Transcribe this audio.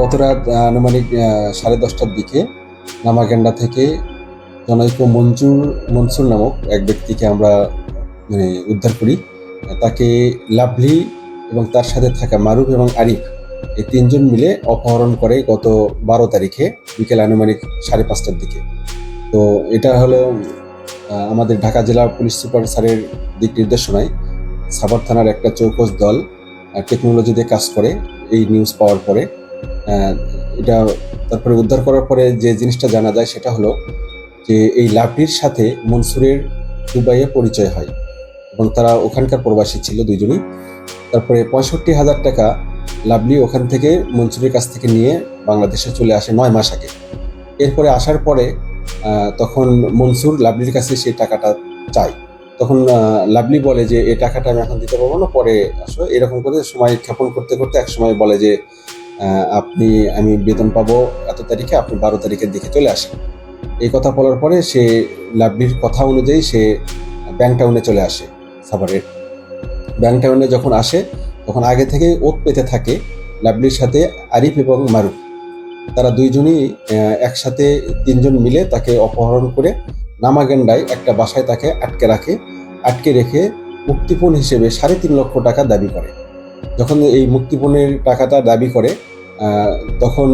গতরাত আহ, আনুমানিক সাড়ে দশটার দিকে নামাগেন্ডা থেকে জনৈক মঞ্জুর মনসুর নামক এক ব্যক্তিকে আমরা মানে উদ্ধার করি। তাকে লাভলি এবং তার সাথে থাকা মারুফ এবং আরিফ এই তিনজন মিলে অপহরণ করে গত বারো তারিখে বিকেল আনুমানিক সাড়ে পাঁচটার দিকে। তো এটা হলো আমাদের ঢাকা জেলা পুলিশ সুপার স্যারের দিক নির্দেশনায় সাভার থানার একটা চৌকস দল টেকনোলজিতে কাজ করে এই নিউজ পাওয়ার পরে এটা তারপরে উদ্ধার করার পরে যে জিনিসটা জানা যায় সেটা হলো যে এই লাভটির সাথে মনসুরের দুবাইয়ে পরিচয় হয় এবং তারা ওখানকার প্রবাসী ছিল দুইজনই। তারপরে পঁয়ষট্টি হাজার টাকা লাভলি ওখান থেকে মনসুরের কাছ থেকে নিয়ে বাংলাদেশে চলে আসে নয় মাস আগে। এরপরে আসার পরে তখন মনসুর লাভলির কাছে সেই টাকাটা চায়। তখন লাভলি বলে যে এই টাকাটা আমি এখন দিতে পারব না, পরে আসো। এরকম করে সময় ক্ষেপণ করতে করতে এক সময় বলে যে আপনি, আমি বেতন পাবো এত তারিখে, আপনি বারো তারিখের দিকে চলে আসেন। এই কথা বলার পরে সে লাভলির কথা অনুযায়ী সে ব্যাংক টাউনে চলে আসে, সাভারের। ব্যাংক টাউনে যখন আসে, তখন আগে থেকে ওত পেতে থাকে লাভলির সাথে আরিফ এবং মারুফ। তারা দুইজনই একসাথে তিনজন মিলে তাকে অপহরণ করে নামাগেন্ডায় একটা বাসায় তাকে আটকে রাখে, আটকে রেখে মুক্তিপণ হিসেবে সাড়ে তিন লক্ষ টাকা দাবি করে। যখন এই মুক্তিপণের টাকাটা দাবি করে তখন